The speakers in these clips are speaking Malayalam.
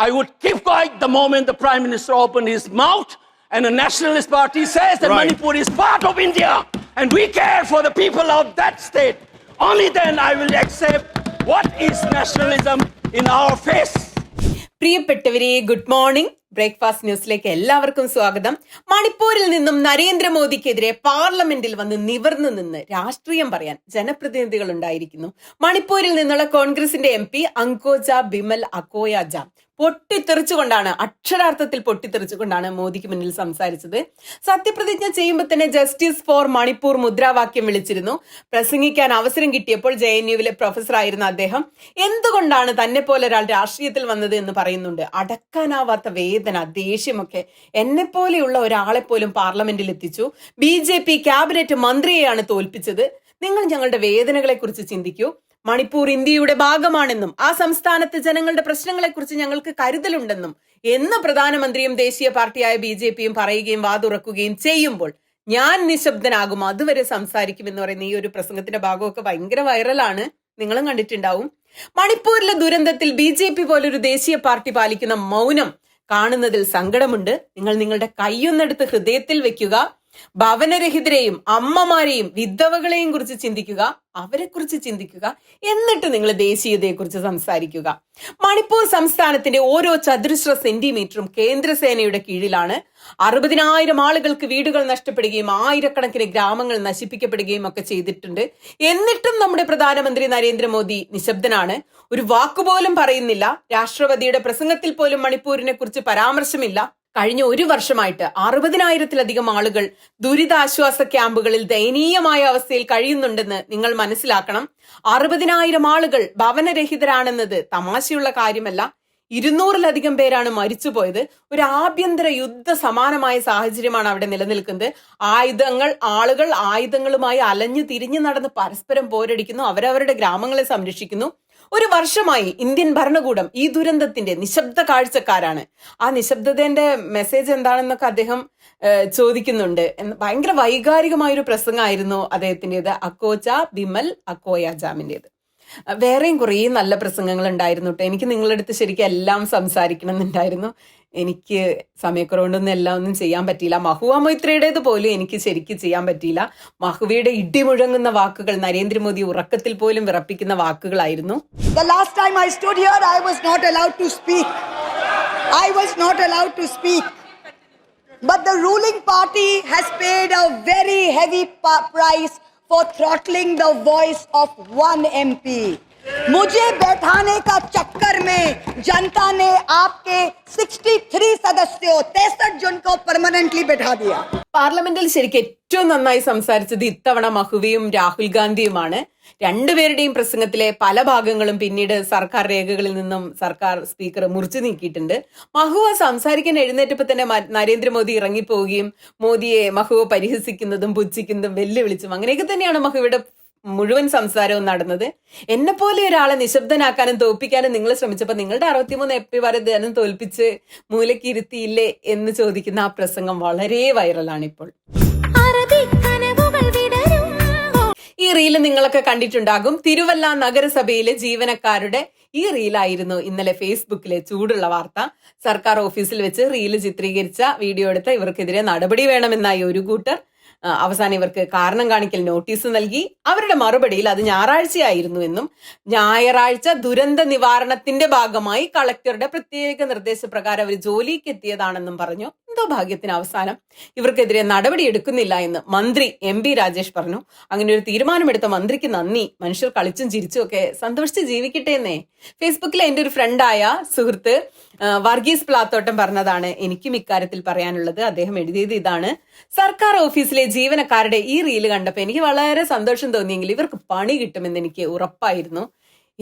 I would keep quiet the moment the Prime Minister opened his mouth and the Nationalist Party says that Right. Manipur is part of India and we care for the people of that state. Only then I will accept what is nationalism in our face. പ്രിയപ്പെട്ടവരെ ഗുഡ് മോർണിംഗ് ബ്രേക്ക്ഫാസ്റ്റ് ന്യൂസിലേക്ക് എല്ലാവർക്കും സ്വാഗതം മണിപ്പൂരിൽ നിന്നും നരേന്ദ്രമോദിക്കെതിരെ പാർലമെന്റിൽ വന്ന് നിവർന്നു നിന്ന് രാഷ്ട്രീയം പറയാൻ ജനപ്രതിനിധികൾ ഉണ്ടായിരിക്കുന്നു മണിപ്പൂരിൽ നിന്നുള്ള കോൺഗ്രസിന്റെ എം പി അങ്കോജ ബിമൽ അക്കോയാജ പൊട്ടിത്തെറിച്ചുകൊണ്ടാണ് അക്ഷരാർത്ഥത്തിൽ പൊട്ടിത്തെറിച്ചുകൊണ്ടാണ് മോദിക്ക് മുന്നിൽ സംസാരിച്ചത്. സത്യപ്രതിജ്ഞ ചെയ്യുമ്പോൾ തന്നെ ജസ്റ്റിസ് ഫോർ മണിപ്പൂർ മുദ്രാവാക്യം വിളിച്ചിരുന്നു. പ്രസംഗിക്കാൻ അവസരം കിട്ടിയപ്പോൾ ജെ എൻ യുവിലെ പ്രൊഫസർ ആയിരുന്ന അദ്ദേഹം എന്തുകൊണ്ടാണ് തന്നെ പോലെ ഒരാൾ രാഷ്ട്രീയത്തിൽ വന്നത് എന്ന് പറയുന്നുണ്ട്? അടക്കാനാവാത്ത വേദന ദേഷ്യമൊക്കെ എന്നെ പോലെയുള്ള ഒരാളെ പോലും പാർലമെന്റിൽ എത്തിച്ചു. ബി ജെ പി ക്യാബിനറ്റ് മന്ത്രിയെയാണ് തോൽപ്പിച്ചത്. നിങ്ങൾ ഞങ്ങളുടെ വേദനകളെക്കുറിച്ച് ചിന്തിക്കൂ. മണിപ്പൂർ ഇന്ത്യയുടെ ഭാഗമാണെന്നും ആ സംസ്ഥാനത്തെ ജനങ്ങളുടെ പ്രശ്നങ്ങളെക്കുറിച്ച് ഞങ്ങൾക്ക് കരുതലുണ്ടെന്നും എന്ന് പ്രധാനമന്ത്രിയും ദേശീയ പാർട്ടിയായ ബി ജെ പിയും പറയുകയും വാതുറക്കുകയും ചെയ്യുമ്പോൾ ഞാൻ നിശബ്ദനാകും. അതുവരെ സംസാരിക്കും എന്ന് പറയുന്ന ഈ ഒരു പ്രസംഗത്തിന്റെ ഭാഗമൊക്കെ ഭയങ്കര വൈറലാണ്. നിങ്ങളും കണ്ടിട്ടുണ്ടാവും. മണിപ്പൂരിലെ ദുരന്തത്തിൽ ബി ജെ പി പോലൊരു ദേശീയ പാർട്ടി പാലിക്കുന്ന മൗനം കാണുന്നതിൽ സങ്കടമുണ്ട്. നിങ്ങൾ നിങ്ങളുടെ കൈയൊന്നെടുത്ത് ഹൃദയത്തിൽ വെക്കുക. ഭവനരഹിതരെയും അമ്മമാരെയും വിധവകളെയും കുറിച്ച് ചിന്തിക്കുക അവരെ കുറിച്ച് ചിന്തിക്കുക എന്നിട്ട് നിങ്ങൾ ദേശീയതയെക്കുറിച്ച് സംസാരിക്കുക. മണിപ്പൂർ സംസ്ഥാനത്തിന്റെ ഓരോ ചതുരശ്ര സെന്റിമീറ്ററും കേന്ദ്രസേനയുടെ കീഴിലാണ്. അറുപതിനായിരം ആളുകൾക്ക് വീടുകൾ നഷ്ടപ്പെടുകയും ആയിരക്കണക്കിന് ഗ്രാമങ്ങൾ നശിപ്പിക്കപ്പെടുകയും ഒക്കെ ചെയ്തിട്ടുണ്ട്. എന്നിട്ടും നമ്മുടെ പ്രധാനമന്ത്രി നരേന്ദ്രമോദി നിശബ്ദനാണ്. ഒരു വാക്കുപോലും പറയുന്നില്ല. രാഷ്ട്രപതിയുടെ പ്രസംഗത്തിൽ പോലും മണിപ്പൂരിനെ കുറിച്ച് പരാമർശമില്ല. കഴിഞ്ഞ ഒരു വർഷമായിട്ട് അറുപതിനായിരത്തിലധികം ആളുകൾ ദുരിതാശ്വാസ ക്യാമ്പുകളിൽ ദയനീയമായ അവസ്ഥയിൽ കഴിയുന്നുണ്ടെന്ന് നിങ്ങൾ മനസ്സിലാക്കണം. അറുപതിനായിരം ആളുകൾ ഭവനരഹിതരാണെന്നത് തമാശയുള്ള കാര്യമല്ല. ഇരുന്നൂറിലധികം പേരാണ് മരിച്ചുപോയത്. ഒരു ആഭ്യന്തര യുദ്ധ സമാനമായ സാഹചര്യമാണ് അവിടെ നിലനിൽക്കുന്നത്. ആയുധങ്ങൾ ആളുകൾ ആയുധങ്ങളുമായി അലഞ്ഞു തിരിഞ്ഞു നടന്ന് പരസ്പരം പോരടിക്കുന്നു. അവരവരുടെ ഗ്രാമങ്ങളെ സംരക്ഷിക്കുന്നു. ഒരു വർഷമായി ഇന്ത്യൻ ഭരണകൂടം ഈ ദുരന്തത്തിന്റെ നിശബ്ദ കാഴ്ചക്കാരാണ്. ആ നിശബ്ദതന്റെ മെസ്സേജ് എന്താണെന്നൊക്കെ അദ്ദേഹം ചോദിക്കുന്നുണ്ട്. ഭയങ്കര വൈകാരികമായ ഒരു പ്രസംഗമായിരുന്നു അദ്ദേഹത്തിന്റെത്. അക്കോച്ച ബിമൽ അക്കോയ ജാമിന്റെത്. വേറെയും കുറേ നല്ല പ്രസംഗങ്ങൾ ഉണ്ടായിരുന്നു കേട്ടോ. എനിക്ക് നിങ്ങളെടുത്ത് ശരിക്കും എല്ലാം സംസാരിക്കണം എന്നുണ്ടായിരുന്നു. എനിക്ക് സമയക്കുറവുണ്ടെന്നും എല്ലാം ഒന്നും ചെയ്യാൻ പറ്റിയില്ല. മഹുവ മൈത്രയുടേത് പോലും എനിക്ക് ശരിക്കും ചെയ്യാൻ പറ്റിയില്ല. മഹുവയുടെ ഇടി മുഴങ്ങുന്ന വാക്കുകൾ നരേന്ദ്രമോദി ഉറക്കത്തിൽ പോലും വിറപ്പിക്കുന്ന വാക്കുകളായിരുന്നു. But the ruling party has paid a very heavy price for throttling the voice of one MP. मुझे बैठाने का चक्कर में जनता ने आपके 63 सदस्यों तिरसठ जन को परमानेंटली बैठा दिया പാർലമെന്റിൽ ശരിക്കും ഏറ്റവും നന്നായി സംസാരിച്ചത് ഇത്തവണ മഹുവയും രാഹുൽ ഗാന്ധിയുമാണ് രണ്ടുപേരുടെയും പ്രസംഗത്തിലെ പല ഭാഗങ്ങളും പിന്നീട് സർക്കാർ രേഖകളിൽ നിന്നും സർക്കാർ സ്പീക്കർ മുറിച്ചു നീക്കിയിട്ടുണ്ട് മഹുവ സംസാരിക്കാൻ എഴുന്നേറ്റപ്പോൾ തന്നെ മ- നരേന്ദ്രമോദി ഇറങ്ങിപ്പോവുകയും മോദിയെ മഹുവ പരിഹസിക്കുന്നതും പുച്ഛിക്കുന്നതും വെല്ലുവിളിച്ചും അങ്ങനെയൊക്കെ തന്നെയാണ് മഹുവയുടെ മുഴുവൻ സംസാരവും നടന്നത്. എന്നെ പോലെ ഒരാളെ നിശബ്ദനാക്കാനും തോൽപ്പിക്കാനും നിങ്ങൾ ശ്രമിച്ചപ്പോൾ നിങ്ങളുടെ അറുപത്തിമൂന്ന് എപ്പി വരെ ധനം തോൽപ്പിച്ച് മൂലയ്ക്ക് ഇരുത്തിയില്ലേ എന്ന് ചോദിക്കുന്ന ആ പ്രസംഗം വളരെ വൈറലാണ് ഇപ്പോൾ ഈ റീൽ നിങ്ങളൊക്കെ കണ്ടിട്ടുണ്ടാകും. തിരുവല്ല നഗരസഭയിലെ ജീവനക്കാരുടെ ഈ റീലായിരുന്നു ഇന്നലെ ഫേസ്ബുക്കിലെ ചൂടുള്ള വാർത്ത. സർക്കാർ ഓഫീസിൽ വെച്ച് റീൽ ചിത്രീകരിച്ച വീഡിയോ എടുത്ത ഇവർക്കെതിരെ നടപടി വേണമെന്നായി ഒരു കൂട്ടർ അവസാനം ഇവർക്ക് കാരണം കാണിക്കൽ നോട്ടീസ് നൽകി. അവരുടെ മറുപടിയിൽ അത് ഞായറാഴ്ചയായിരുന്നു എന്നും ഞായറാഴ്ച ദുരന്ത നിവാരണത്തിന്റെ ഭാഗമായി കളക്ടറുടെ പ്രത്യേക നിർദ്ദേശപ്രകാരം അവർ ജോലിക്കെത്തിയതാണെന്നും പറഞ്ഞു. എന്തോ ഭാഗ്യത്തിന് അവസാനം. ഇവർക്കെതിരെ നടപടി എടുക്കുന്നില്ല എന്ന് മന്ത്രി എം ബി രാജേഷ് പറഞ്ഞു. അങ്ങനെ ഒരു തീരുമാനമെടുത്ത മന്ത്രിക്ക് നന്ദി. മനുഷ്യർ കളിച്ചും ചിരിച്ചും ഒക്കെ സന്തോഷിച്ച് ജീവിക്കട്ടെ എന്നേ. ഫേസ്ബുക്കിലെ എന്റെ ഒരു ഫ്രണ്ടായ സുഹൃത്ത് വർഗീസ് പ്ലാത്തോട്ടം പറഞ്ഞതാണ് എനിക്കും ഇക്കാര്യത്തിൽ പറയാനുള്ളത്. അദ്ദേഹം എഴുതിയത് ഇതാണ്. സർക്കാർ ഓഫീസിലെ ജീവനക്കാരുടെ ഈ റീൽ കണ്ടപ്പോൾ എനിക്ക് വളരെ സന്തോഷം തോന്നിയെങ്കിൽ ഇവർക്ക് പണി കിട്ടുമെന്ന് എനിക്ക് ഉറപ്പായിരുന്നു.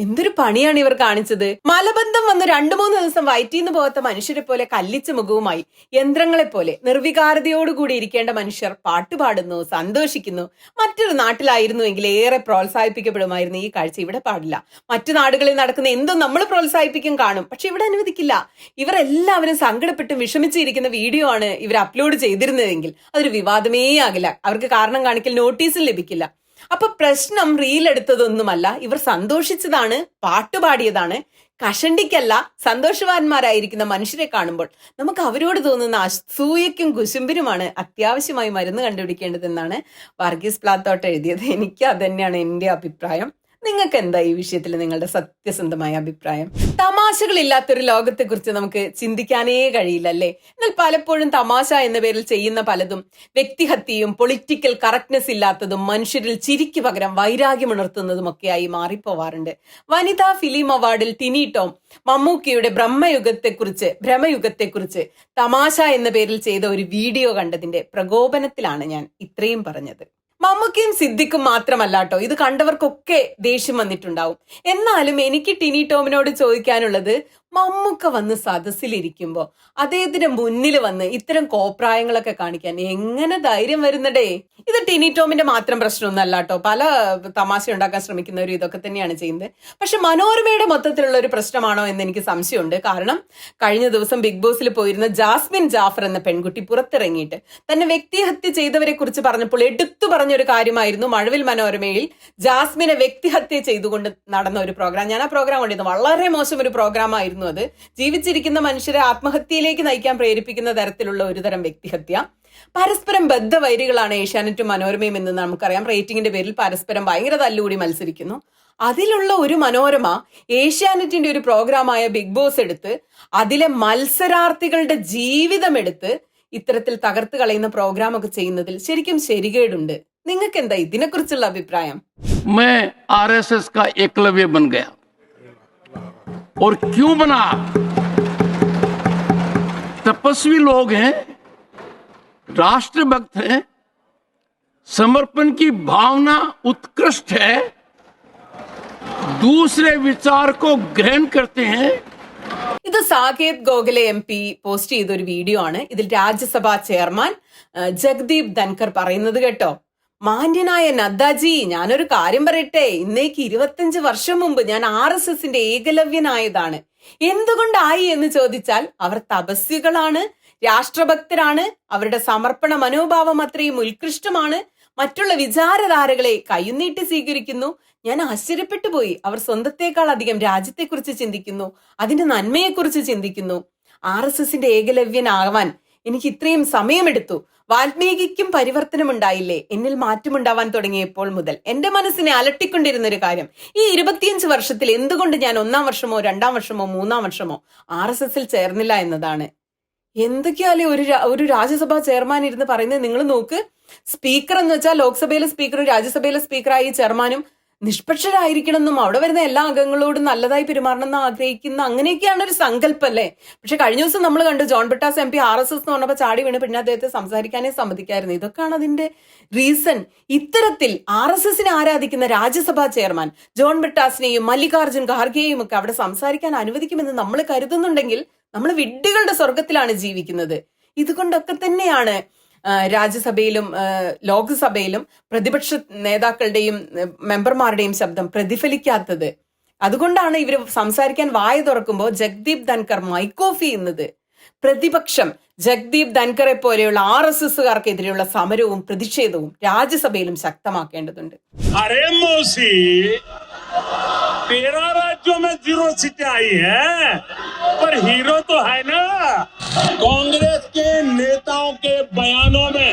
എന്തൊരു പണിയാണ് ഇവർ കാണിച്ചത്? മലബന്ധം വന്ന് രണ്ടു മൂന്ന് ദിവസം വയറ്റിന്ന് പോകാത്ത മനുഷ്യരെ പോലെ കല്ലിച്ച മുഖവുമായി യന്ത്രങ്ങളെ പോലെ നിർവികാരതയോടുകൂടി ഇരിക്കേണ്ട മനുഷ്യർ പാട്ടുപാടുന്നു സന്തോഷിക്കുന്നു. മറ്റൊരു നാട്ടിലായിരുന്നുവെങ്കിൽ ഏറെ പ്രോത്സാഹിപ്പിക്കപ്പെടുമായിരുന്നു ഈ കാഴ്ച. ഇവിടെ പാടില്ല. മറ്റു നാടുകളിൽ നടക്കുന്ന എന്തും നമ്മൾ പ്രോത്സാഹിപ്പിക്കും കാണും. പക്ഷെ ഇവിടെ അനുവദിക്കില്ല. ഇവർ എല്ലാവരും സങ്കടപ്പെട്ടും വിഷമിച്ചിരിക്കുന്ന വീഡിയോ ആണ് ഇവർ അപ്ലോഡ് ചെയ്തിരുന്നതെങ്കിൽ അതൊരു വിവാദമേ ആകില്ല. അവർക്ക് കാരണം കാണിക്കൽ നോട്ടീസും ലഭിക്കില്ല. അപ്പൊ പ്രശ്നം റീൽ എടുത്തതൊന്നുമല്ല. ഇവർ സന്തോഷിച്ചതാണ് പാട്ടുപാടിയതാണ് കഷണ്ടിക്കല്ല സന്തോഷവാന്മാരായിരിക്കുന്ന മനുഷ്യരെ കാണുമ്പോൾ നമുക്ക് അവരോട് തോന്നുന്ന അസൂയക്കും കുശുമ്പിനുമാണ് അത്യാവശ്യമായി മരുന്ന് കണ്ടുപിടിക്കേണ്ടതെന്നാണ് വർഗീസ് പ്ലാത്തോട്ട് എഴുതിയത്. എനിക്ക് അതന്നെയാണ് എന്റെ അഭിപ്രായം. നിങ്ങൾക്ക് എന്താ ഈ വിഷയത്തിൽ നിങ്ങളുടെ സത്യസന്ധമായ അഭിപ്രായം? തമാശകളില്ലാത്തൊരു ലോകത്തെക്കുറിച്ച് നമുക്ക് ചിന്തിക്കാനേ കഴിയില്ല അല്ലേ എന്നാൽ പലപ്പോഴും തമാശ എന്ന പേരിൽ ചെയ്യുന്ന പലതും വ്യക്തിഹത്യയും പൊളിറ്റിക്കൽ കറക്റ്റ്നെസ് ഇല്ലാത്തതും മനുഷ്യരിൽ ചിരിക്ക് പകരം വൈരാഗ്യമുണർത്തുന്നതുമൊക്കെയായി മാറിപ്പോവാറുണ്ട്. വനിതാ ഫിലിം അവാർഡിൽ ടിനി ടോം മമ്മൂക്കിയുടെ ബ്രഹ്മയുഗത്തെക്കുറിച്ച് ഭ്രമയുഗത്തെക്കുറിച്ച് തമാശ എന്ന പേരിൽ ചെയ്ത ഒരു വീഡിയോ കണ്ടതിന്റെ പ്രകോപനത്തിലാണ് ഞാൻ ഇത്രയും പറഞ്ഞത്. മമ്മൂക്കയും സിദ്ദിഖും മാത്രമല്ല കേട്ടോ ഇത് കണ്ടവർക്കൊക്കെ ദേഷ്യം വന്നിട്ടുണ്ടാവും. എന്നാലും എനിക്ക് ടിനി ടോമിനോട് ചോദിക്കാനുള്ളത് മമ്മൂക്ക വന്ന് സദസ്സിലിരിക്കുമ്പോ അദ്ദേഹത്തിന്റെ മുന്നിൽ വന്ന് ഇത്തരം കോപ്രായങ്ങളൊക്കെ കാണിക്കാൻ എങ്ങനെ ധൈര്യം വരുന്നടേ? ഇത് ടിനി ടോമിന്റെ മാത്രം പ്രശ്നമൊന്നല്ല കേട്ടോ. പല തമാശ ഉണ്ടാക്കാൻ ശ്രമിക്കുന്നവരും ഇതൊക്കെ തന്നെയാണ് ചെയ്യുന്നത്. പക്ഷെ മനോരമയുടെ മൊത്തത്തിലുള്ള ഒരു പ്രശ്നമാണോ എന്ന് എനിക്ക് സംശയമുണ്ട്. കാരണം കഴിഞ്ഞ ദിവസം ബിഗ് ബോസിൽ പോയിരുന്ന ജാസ്മിൻ ജാഫർ എന്ന പെൺകുട്ടി പുറത്തിറങ്ങിയിട്ട് തന്നെ വ്യക്തിഹത്യ ചെയ്തവരെ കുറിച്ച് പറഞ്ഞപ്പോൾ എടുത്തു പറഞ്ഞൊരു കാര്യമായിരുന്നു മഴവിൽ മനോരമയിൽ ജാസ്മിനെ വ്യക്തിഹത്യ ചെയ്തുകൊണ്ട് നടന്ന ഒരു പ്രോഗ്രാം. ഞാൻ ആ പ്രോഗ്രാം കൊണ്ടിരുന്നു. വളരെ മോശം ഒരു പ്രോഗ്രാം ആയിരുന്നു ആയിരുന്നു അത് ജീവിച്ചിരിക്കുന്ന മനുഷ്യരെ ആത്മഹത്യയിലേക്ക് നയിക്കാൻ പ്രേരിപ്പിക്കുന്ന തരത്തിലുള്ള ഒരുതരം വ്യക്തിഹത്യ. പരസ്പരം ബദ്ധവൈരികളാണ് ഏഷ്യാനെറ്റും മനോരമയും എന്ന് നമുക്കറിയാം. റേറ്റിംഗിന്റെ പേരിൽ പരസ്പരം ഭയങ്കര തല്ലുകൂടി മത്സരിക്കുന്നു. അതിലുള്ള ഒരു മനോരമ ഏഷ്യാനെറ്റിന്റെ ഒരു പ്രോഗ്രാമായ ബിഗ് ബോസ് എടുത്ത് അതിലെ മത്സരാർത്ഥികളുടെ ജീവിതം എടുത്ത് ഇത്തരത്തിൽ തകർത്ത് കളയുന്ന പ്രോഗ്രാം ഒക്കെ ചെയ്യുന്നതിൽ ശരിക്കും ശരികേടുണ്ട്. നിങ്ങൾക്ക് എന്താ ഇതിനെക്കുറിച്ചുള്ള അഭിപ്രായം? ആർ എസ് എസ് കാ ഏക്ലവ്യ ബൻ ഗയാ और क्यों बना तपस्वी लोग हैं राष्ट्रभक्त हैं समर्पण की भावना उत्कृष्ट है दूसरे विचार को ग्रहण करते हैं ഇത് Saket Gokhale M P post ചെയ്ത ഒരു വീഡിയോ ആണ് ഇതിൽ രാജ്യസഭാ ചെയർമാൻ ആ, ജഗ്ദീപ് ധൻകർ പറയുന്നത് കേട്ടോ മാന്യനായ നദ്ദാജി ഞാനൊരു കാര്യം പറയട്ടെ. ഇന്നേക്ക് ഇരുപത്തഞ്ച് വർഷം മുമ്പ് ഞാൻ ആർ എസ് എസിന്റെ ഏകലവ്യനായതാണ്. എന്തുകൊണ്ടായി എന്ന് ചോദിച്ചാൽ അവർ തപസ്വികളാണ് രാഷ്ട്രഭക്തരാണ് അവരുടെ സമർപ്പണ മനോഭാവം അത്രയും ഉത്കൃഷ്ടമാണ് മറ്റുള്ള വിചാരധാരകളെ കൈനീട്ടി സ്വീകരിക്കുന്നു. ഞാൻ ആശ്ചര്യപ്പെട്ടു പോയി. അവർ സ്വന്തത്തെക്കാൾ അധികം രാജ്യത്തെക്കുറിച്ച് ചിന്തിക്കുന്നു അതിന്റെ നന്മയെക്കുറിച്ച് ചിന്തിക്കുന്നു. ആർ എസ് എസിന്റെ ഏകലവ്യനാവാൻ എനിക്ക് ഇത്രയും സമയമെടുത്തു. വാൽമീകിക്കും പരിവർത്തനമുണ്ടായില്ലേ? എന്നിൽ മാറ്റമുണ്ടാവാൻ തുടങ്ങിയപ്പോൾ മുതൽ എന്റെ മനസ്സിനെ അലട്ടിക്കൊണ്ടിരുന്ന ഒരു കാര്യം. ഈ ഇരുപത്തിയഞ്ച് വർഷത്തിൽ എന്തുകൊണ്ട് ഞാൻ ഒന്നാം വർഷമോ രണ്ടാം വർഷമോ മൂന്നാം വർഷമോ ആർ എസ് എസിൽ ചേർന്നില്ല എന്നതാണ്? എന്തൊക്കെയാലേ ഒരു ഒരു രാജ്യസഭാ ചെയർമാൻ ഇരുന്ന് പറയുന്നത്? നിങ്ങൾ നോക്ക് സ്പീക്കർ എന്ന് വെച്ചാൽ ലോക്സഭയിലെ സ്പീക്കറും രാജ്യസഭയിലെ സ്പീക്കറായി ചെയർമാനും നിഷ്പക്ഷരായിരിക്കണം എന്നും അവിടെ വരുന്ന എല്ലാ അംഗങ്ങളോടും നല്ലതായി പെരുമാറണം എന്ന് ആഗ്രഹിക്കുന്ന അങ്ങനെയൊക്കെയാണ് ഒരു സങ്കല്പം അല്ലേ പക്ഷെ കഴിഞ്ഞ ദിവസം നമ്മൾ കണ്ടു John Brittas M P R S S എന്ന് പറഞ്ഞപ്പോൾ ചാടി വീണ് പിന്നെ അദ്ദേഹത്തെ സംസാരിക്കാനേ സമ്മതിക്കായിരുന്നു. ഇതൊക്കെയാണ് അതിന്റെ റീസൺ ഇത്തരത്തിൽ ആർ എസ് എസിനെ ആരാധിക്കുന്ന രാജ്യസഭാ ചെയർമാൻ ജോൺ ബിട്ടാസിനെയും മല്ലികാർജുൻ ഖാർഗെയും ഒക്കെ അവിടെ സംസാരിക്കാൻ അനുവദിക്കുമെന്ന് നമ്മൾ കരുതുന്നുണ്ടെങ്കിൽ നമ്മൾ വിഡ്ഢികളുടെ സ്വർഗത്തിലാണ് ജീവിക്കുന്നത്. ഇതുകൊണ്ടൊക്കെ തന്നെയാണ് രാജ്യസഭയിലും ആ, ലോക്സഭയിലും പ്രതിപക്ഷ നേതാക്കളുടെയും ആ, മെമ്പർമാരുടെയും ശബ്ദം പ്രതിഫലിക്കാത്തത് അതുകൊണ്ടാണ് ഇവർ സംസാരിക്കാൻ വായ തുറക്കുമ്പോൾ ജഗ്ദീപ് ധൻകർ മൈക്കോഫി എന്നത് പ്രതിപക്ഷം ജഗ്ദീപ് ധൻകറെ പോലെയുള്ള ആർ എസ് എസുകാർക്കെതിരെയുള്ള സമരവും പ്രതിഷേധവും രാജ്യസഭയിലും ശക്തമാക്കേണ്ടതുണ്ട് अरे मौसी तेरह राज्यों में जीरो सीटें आई हैं पर हीरो तो है ना कांग्रेस के नेताओं के बयानों में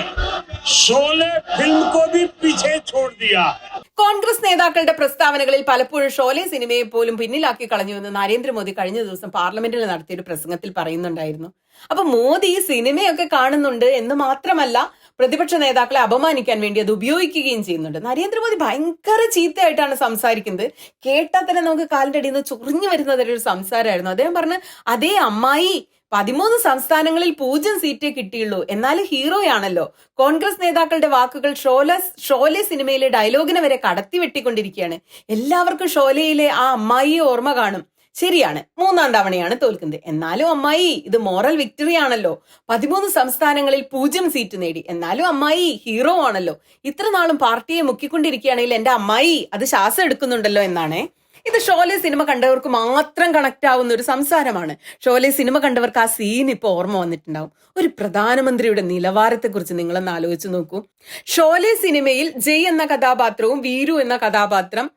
शोले फिल्म को भी पीछे छोड़ दिया है കോൺഗ്രസ് നേതാക്കളുടെ പ്രസ്താവനകളിൽ പലപ്പോഴും ഷോലെ സിനിമയെ പോലും പിന്നിലാക്കി കളഞ്ഞുവെന്ന് നരേന്ദ്രമോദി കഴിഞ്ഞ ദിവസം പാർലമെന്റിൽ നടത്തിയ ഒരു പ്രസംഗത്തിൽ പറയുന്നുണ്ടായിരുന്നു അപ്പൊ മോദി ഈ സിനിമയൊക്കെ കാണുന്നുണ്ട് എന്ന് മാത്രമല്ല പ്രതിപക്ഷ നേതാക്കളെ അപമാനിക്കാൻ വേണ്ടി അത് ഉപയോഗിക്കുകയും ചെയ്യുന്നുണ്ട്. നരേന്ദ്രമോദി ഭയങ്കര ചീത്തയായിട്ടാണ് സംസാരിക്കുന്നത്. കേട്ടാൽ തന്നെ നമുക്ക് കാലിന്റെ അടിയിൽ നിന്ന് ചൊറിഞ്ഞു വരുന്ന ഒരു സംസാരമായിരുന്നു. അദ്ദേഹം പറഞ്ഞ് അതേ അമ്മായി പതിമൂന്ന് സംസ്ഥാനങ്ങളിൽ പൂജ്യം സീറ്റേ കിട്ടിയുള്ളൂ. എന്നാൽ ഹീറോയാണല്ലോ. കോൺഗ്രസ് നേതാക്കളുടെ വാക്കുകൾ ഷോല ഷോലെ സിനിമയിലെ ഡയലോഗിനെ വരെ കടത്തി വെട്ടിക്കൊണ്ടിരിക്കുകയാണ് എല്ലാവർക്കും ഷോലയിലെ ആ അമ്മായിയെ ഓർമ്മ കാണും. ശരിയാണ്. മൂന്നാം തവണയാണ് തോൽക്കുന്നത്. എന്നാലും അമ്മായി ഇത് മോറൽ വിക്ടറി ആണല്ലോ. പതിമൂന്ന് സംസ്ഥാനങ്ങളിൽ പൂജ്യം സീറ്റ് നേടി. എന്നാലും അമ്മായി ഹീറോ ആണല്ലോ. ഇത്ര നാളും പാർട്ടിയെ മുക്കിക്കൊണ്ടിരിക്കുകയാണെങ്കിൽ എന്റെ അമ്മായി അത് ശ്വാസം എടുക്കുന്നുണ്ടല്ലോ എന്നാണേ ഇത് ഷോലെ സിനിമ കണ്ടവർക്ക് മാത്രം കണക്ട് ആവുന്ന ഒരു സംസാരമാണ്. ഷോലെ സിനിമ കണ്ടവർക്ക് ആ സീൻ ഇപ്പോൾ ഓർമ്മ വന്നിട്ടുണ്ടാവും. ഒരു പ്രധാനമന്ത്രിയുടെ നിലവാരത്തെക്കുറിച്ച് നിങ്ങളൊന്ന് ആലോചിച്ച് നോക്കൂ. ഷോലെ സിനിമയിൽ ജയ് എന്ന കഥാപാത്രവും വീരു എന്ന കഥാപാത്രം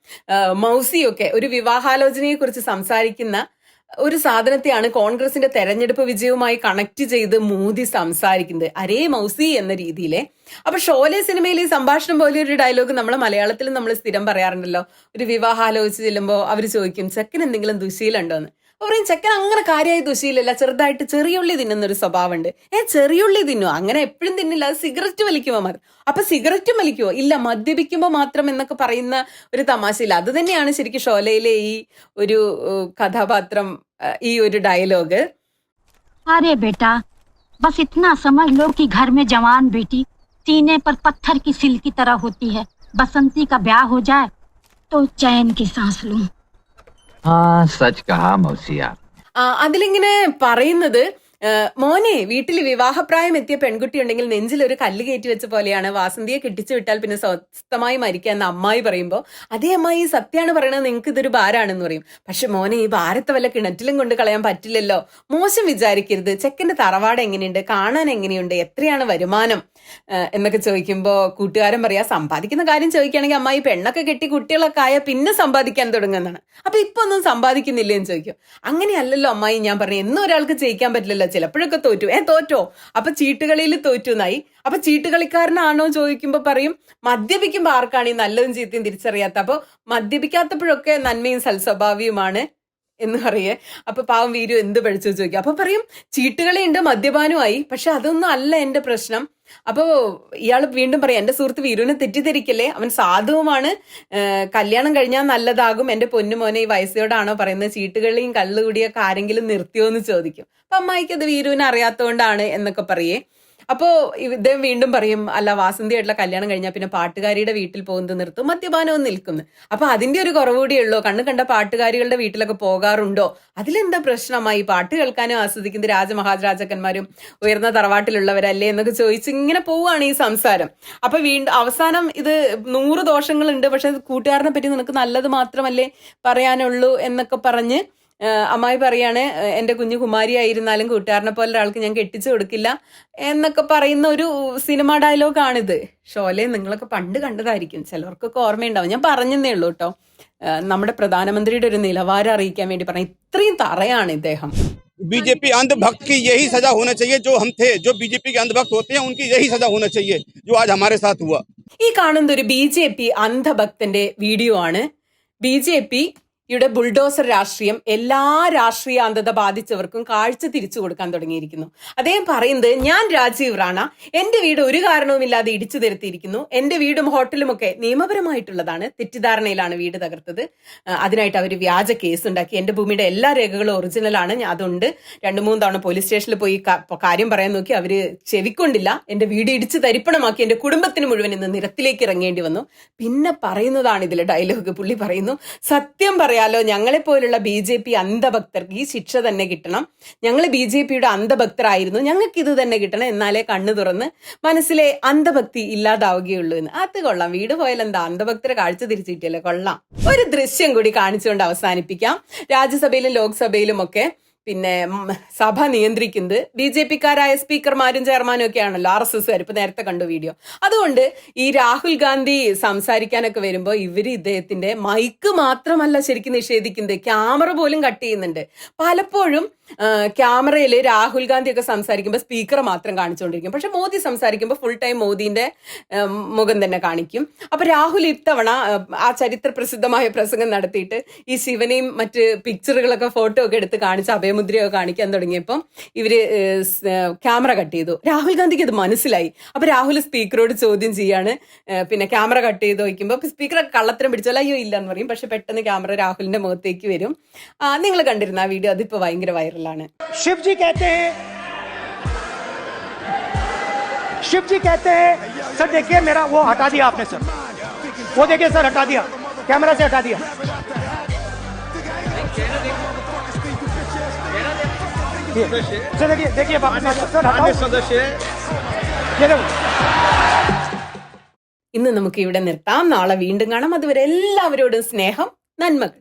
മൗസിയൊക്കെ ഒരു വിവാഹാലോചനയെക്കുറിച്ച് സംസാരിക്കുന്ന ഒരു സാധനത്തെയാണ് കോൺഗ്രസിന്റെ തെരഞ്ഞെടുപ്പ് വിജയവുമായി കണക്ട് ചെയ്ത് മോദി സംസാരിക്കുന്നത്. അരേ മൗസി എന്ന രീതിയിലെ. അപ്പൊ ഷോലെ സിനിമയിൽ ഈ സംഭാഷണം പോലെ ഒരു ഡയലോഗ് നമ്മൾ മലയാളത്തിലും നമ്മൾ സ്ഥിരം പറയാറുണ്ടല്ലോ. ഒരു വിവാഹം ആലോചിച്ച് ചെല്ലുമ്പോൾ അവർ ചോദിക്കും ചെക്കൻ എന്തെങ്കിലും ദുശീലുണ്ടോ എന്ന് പറയും ചെക്കൻ അങ്ങനെ കാര്യമായി ദുശീലല്ല ചെറുതായിട്ട് ചെറിയുള്ളി തിന്നുന്ന ഒരു സ്വഭാവമുണ്ട് ഏ ചെറിയുള്ളി തിന്നോ അങ്ങനെ എപ്പോഴും തിന്നില്ല അത് സിഗരറ്റ് വലിക്കുമോ മാത്രം അപ്പൊ സിഗരറ്റും വലിക്കുമോ ഇല്ല മദ്യപിക്കുമ്പോൾ മാത്രം എന്നൊക്കെ പറയുന്ന ഒരു തമാശയില്ല അത് തന്നെയാണ് ശരിക്കും ഷോലയിലെ ഈ ഒരു ഏഹ്, കഥാപാത്രം ഏഹ്, ഈ ഒരു ഡയലോഗ് अरे बेटा बस इतना समझ लो कि घर में जवान बेटी सीने पर पत्थर की सिल की तरह होती है बसंती का ब्याह हो जाए तो चैन की सांस लूं അതിലിങ്ങനെ പറയുന്നത് മോനെ വീട്ടിൽ വിവാഹപ്രായം എത്തിയ പെൺകുട്ടി ഉണ്ടെങ്കിൽ നെഞ്ചിൽ ഒരു കല്ല് കയറ്റി വെച്ച പോലെയാണ്. വാസന്തിയെ കെട്ടിച്ചു വിട്ടാൽ പിന്നെ സ്വസ്ഥമായി മരിക്കുക എന്ന് അമ്മായി പറയുമ്പോൾ അതേ അമ്മായി സത്യാണ് പറയണത് നിങ്ങൾക്ക് ഇതൊരു ഭാരാണെന്ന് പറയും. പക്ഷെ മോനെ ഈ ഭാരത്തെ വല്ല കിണറ്റിലും കൊണ്ട് കളയാൻ പറ്റില്ലല്ലോ. മോശം വിചാരിക്കരുത്. ചെക്കന്റെ തറവാട് എങ്ങനെയുണ്ട്? കാണാൻ എങ്ങനെയുണ്ട്? എത്രയാണ് വരുമാനം? എന്നൊക്കെ ചോദിക്കുമ്പോൾ കൂട്ടുകാരൻ പറയാ സമ്പാദിക്കുന്ന കാര്യം ചോദിക്കുകയാണെങ്കിൽ അമ്മായി പെണ്ണൊക്കെ കെട്ടി കുട്ടികളൊക്കെ ആയ പിന്നെ സമ്പാദിക്കാൻ തുടങ്ങുന്നതാണ്. അപ്പൊ ഇപ്പൊ ഒന്നും സമ്പാദിക്കുന്നില്ല എന്ന് ചോദിക്കും. അങ്ങനെയല്ലല്ലോ അമ്മായി ഞാൻ പറഞ്ഞു എന്നും ഒരാൾക്ക് ജയിക്കാൻ പറ്റില്ലല്ലോ. ചിലപ്പോഴൊക്കെ തോറ്റു. ഏ തോറ്റോ? അപ്പൊ ചീട്ടുകളിയിൽ തോറ്റു എന്നായി അപ്പൊ ചീട്ടുകളിക്കാരനാണോ ചോദിക്കുമ്പോൾ പറയും മദ്യപിക്കുമ്പോൾ ആർക്കാണ് ഈ നല്ലതും ചീത്തയും തിരിച്ചറിയാത്ത അപ്പൊ മദ്യപിക്കാത്തപ്പോഴൊക്കെ നന്മയും സൽസ്വഭാവിയുമാണ് എന്ന് പറയേ. അപ്പൊ പാവം വീരു എന്ത് പഠിച്ചു ചോദിക്കും. അപ്പൊ പറയും ചീട്ടുകളിയുണ്ട് മദ്യപാനുമായി. പക്ഷെ അതൊന്നും അല്ല എന്റെ പ്രശ്നം. അപ്പോ ഇയാൾ വീണ്ടും പറയാം എന്റെ സുഹൃത്ത് വീരുവിനെ തെറ്റിദ്ധരിക്കല്ലേ? അവൻ സാധുവുമാണ്. കല്യാണം കഴിഞ്ഞാൽ നല്ലതാകും. എന്റെ പൊന്നുമോനെ ഈ വയസ്സോടാണോ പറയുന്നത്? ചീട്ടുകളിയും കള്ളുകൂടിയൊക്കെ ആരെങ്കിലും നിർത്തിയോ എന്ന് ചോദിക്കും. അപ്പൊ അമ്മായിക്ക് അത് വീരുവിനെ അറിയാത്തതുകൊണ്ടാണ് എന്നൊക്കെ പറയേ. അപ്പോ ഇദ്ദേഹം വീണ്ടും പറയും അല്ല വാസന്തിയായിട്ടുള്ള കല്യാണം കഴിഞ്ഞാൽ പിന്നെ പാട്ടുകാരിയുടെ വീട്ടിൽ പോകുന്നത് നിർത്തും മദ്യപാനവും നിൽക്കുന്നു അപ്പൊ അതിന്റെ ഒരു കുറവ് കൂടിയുള്ളൂ കണ്ണു കണ്ട പാട്ടുകാരികളുടെ വീട്ടിലൊക്കെ പോകാറുണ്ടോ? അതിലെന്താ പ്രശ്നമായി പാട്ട് കേൾക്കാനും ആസ്വദിക്കുന്ന രാജമഹാരാജാക്കന്മാരും ഉയർന്ന തറവാട്ടിലുള്ളവരല്ലേ എന്നൊക്കെ ചോദിച്ച് ഇങ്ങനെ പോവുകയാണ് ഈ സംസാരം. അപ്പൊ വീണ്ടും അവസാനം ഇത് നൂറ് ദോഷങ്ങളുണ്ട് പക്ഷെ കൂട്ടുകാരനെ പറ്റി നിനക്ക് നല്ലത് മാത്രമല്ലേ പറയാനുള്ളൂ എന്നൊക്കെ പറഞ്ഞ് അമ്മായി പറയാണ് "ആ, എന്റെ കുഞ്ഞു കുമാരിയായിരുന്നാലും കൂട്ടുകാരനെ പോലെ ഒരാൾക്ക് ഞാൻ കെട്ടിച്ചു കൊടുക്കില്ല എന്നൊക്കെ പറയുന്ന ഒരു സിനിമ ഡയലോഗാണിത് ഷോലെ നിങ്ങളൊക്കെ പണ്ട് കണ്ടതായിരിക്കും ചിലർക്കൊക്കെ ഓർമ്മയുണ്ടാവും ഞാൻ പറഞ്ഞതേ ഉള്ളൂ കേട്ടോ ആ, നമ്മുടെ പ്രധാനമന്ത്രിയുടെ ഒരു നിലവാരം അറിയിക്കാൻ വേണ്ടി പറഞ്ഞ ഇത്രയും തറയാണ് ഇദ്ദേഹം बीजेपी अंधभक्त की यही सजा होना चाहिए जो हम थे जो बीजेपी के अंधभक्त होते हैं उनकी यही सजा होना चाहिए जो आज हमारे साथ हुआ ഈ കാണുന്നത് ഒരു ബി ജെ പി അന്ധഭക്തന്റെ വീഡിയോ ആണ് ബി ജെ പി യുടെ ബുൾഡോസർ രാഷ്ട്രീയം എല്ലാ രാഷ്ട്രീയ അന്ധത ബാധിച്ചവർക്കും കാഴ്ച തിരിച്ചു കൊടുക്കാൻ തുടങ്ങിയിരിക്കുന്നു. അദ്ദേഹം പറയുന്നത് ഞാൻ രാജീവ് റാണ എന്റെ വീട് ഒരു കാരണവുമില്ലാതെ ഇടിച്ചു നിരത്തിയിരിക്കുന്നു. എന്റെ വീടും ഹോട്ടലും ഒക്കെ നിയമപരമായിട്ടുള്ളതാണ്. തെറ്റിദ്ധാരണയിലാണ് വീട് തകർത്തത്. അതിനായിട്ട് അവർ വ്യാജ കേസ് ഉണ്ടാക്കി. എന്റെ ഭൂമിയുടെ എല്ലാ രേഖകളും ഒറിജിനലാണ് അതുണ്ട്. രണ്ടു മൂന്ന് തവണ പോലീസ് സ്റ്റേഷനിൽ പോയി കാര്യം പറയാൻ നോക്കി. അവർ ചെവിക്കൊണ്ടില്ല. എന്റെ വീട് ഇടിച്ച് തരിപ്പണമാക്കി. എന്റെ കുടുംബത്തിന് മുഴുവൻ ഇന്ന് നിരത്തിലേക്ക് ഇറങ്ങേണ്ടി വന്നു. പിന്നെ പറയുന്നതാണ് ഇതിലെ ഡയലോഗ് പുള്ളി പറയുന്നു സത്യം പറയാലോ ഞങ്ങളെ പോലുള്ള ബി ജെ പി അന്ധഭക്തർക്ക് ഈ ശിക്ഷ തന്നെ കിട്ടണം. ഞങ്ങൾ ബി ജെ പിയുടെ അന്ധഭക്തരായിരുന്നു ഞങ്ങൾക്ക് ഇത് തന്നെ കിട്ടണം എന്നാലേ കണ്ണു തുറന്ന് മനസ്സിലെ അന്ധഭക്തി ഇല്ലാതാവുകയുള്ളൂ എന്ന്. അത് കൊള്ളാം. വീട് പോയാൽ എന്താ? അന്ധഭക്തരെ കാഴ്ച തിരിച്ചു കിട്ടിയല്ലേ? കൊള്ളാം. ഒരു ദൃശ്യം കൂടി കാണിച്ചുകൊണ്ട് അവസാനിപ്പിക്കാം. രാജ്യസഭയിലും ലോക്സഭയിലും ഒക്കെ പിന്നെ സഭ നിയന്ത്രിക്കുന്നത് ബി ജെ പിക്കാരായ സ്പീക്കർമാരും ചെയർമാനും ഒക്കെ ആണല്ലോ ആർ എസ് എസ് ഇപ്പൊ നേരത്തെ കണ്ടു വീഡിയോ. അതുകൊണ്ട് ഈ രാഹുൽ ഗാന്ധി സംസാരിക്കാനൊക്കെ വരുമ്പോൾ ഇവർ ഇദ്ദേഹത്തിന്റെ മൈക്ക് മാത്രമല്ല ശരിക്കും നിഷേധിക്കുന്നത്. ക്യാമറ പോലും കട്ട് ചെയ്യുന്നുണ്ട്. പലപ്പോഴും ക്യാമറയിൽ രാഹുൽ ഗാന്ധി ഒക്കെ സംസാരിക്കുമ്പോൾ സ്പീക്കർ മാത്രം കാണിച്ചുകൊണ്ടിരിക്കും പക്ഷെ മോദി സംസാരിക്കുമ്പോൾ ഫുൾ ടൈം മോദിന്റെ മുഖം തന്നെ കാണിക്കും. അപ്പൊ രാഹുൽ ഇത്തവണ ആ, ചരിത്ര പ്രസിദ്ധമായ പ്രസംഗം നടത്തിയിട്ട് ഈ ശിവനെയും മറ്റ് പിക്ചറുകളൊക്കെ ഫോട്ടോ ഒക്കെ എടുത്ത് കാണിച്ച് അഭയമുദ്രയൊക്കെ കാണിക്കാൻ തുടങ്ങിയപ്പം ഇവർ ക്യാമറ കട്ട് ചെയ്തു. രാഹുൽ ഗാന്ധിക്ക് അത് മനസ്സിലായി. അപ്പൊ രാഹുൽ സ്പീക്കറോട് ചോദ്യം ചെയ്യാണ് പിന്നെ ക്യാമറ കട്ട് ചെയ്ത് വയ്ക്കുമ്പോൾ സ്പീക്കർ കള്ളത്തരം പിടിച്ചാൽ അയ്യോ ഇല്ലെന്ന് പറയും. പക്ഷെ പെട്ടെന്ന് ക്യാമറ രാഹുലിന്റെ മുഖത്തേക്ക് വരും. നിങ്ങൾ കണ്ടിരുന്ന ആ വീഡിയോ അതിപ്പോ ഭയങ്കര വൈറലാണ് शिव जी कहते हैं शिव जी कहते हैं सर देखिए मेरा वो हटा दिया आपने सर वो देखिए सर हटा दिया कैमरा से हटा दिया ये, सर देखिए देखिए वापस आ जाओ। सर हटाओ ये देखो ഇന്ന് നമുക്ക് ഇവിടെ നിർത്താം നാളെ വീണ്ടും കാണാം അതുവരെ എല്ലാവരോടും സ്നേഹം നന്മകൾ